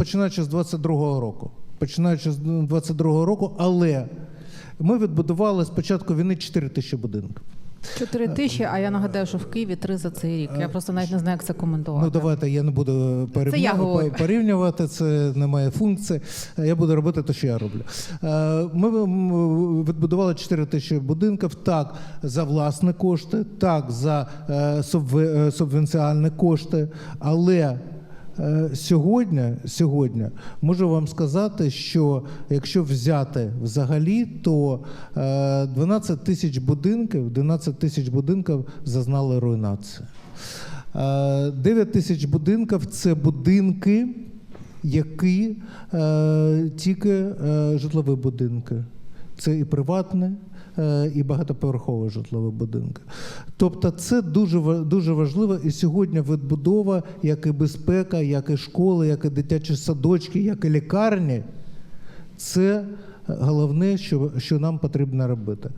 починаючи з 22-го року. Починаючи з 22-го року, але ми відбудували з початку війни 4 тисячі будинків. Чотири тисячі, а я нагадаю, що в Києві три за цей рік. Я просто навіть не знаю, як це коментувати. Ну давайте я не буду порівнювати, це не моя функція. Я буду робити те, що я роблю. Е, Ми відбудували 4 тисячі будинків так за власні кошти, так за е, субве- е, субвенціальні кошти. Але е, сьогодні, сьогодні можу вам сказати, що якщо взяти взагалі, то е, 12 тисяч будинків, 12 тисяч будинків зазнали руйнації. Е, 9 тисяч будинків це будинки, які е, тільки е, житлові будинки. Це і приватне, е, і багатоповерхові житлові будинки. Тобто це дуже, дуже важливо. І сьогодні відбудова, як і безпека, як і школи, як і дитячі садочки, як і лікарні це головне, що, що нам потрібно робити.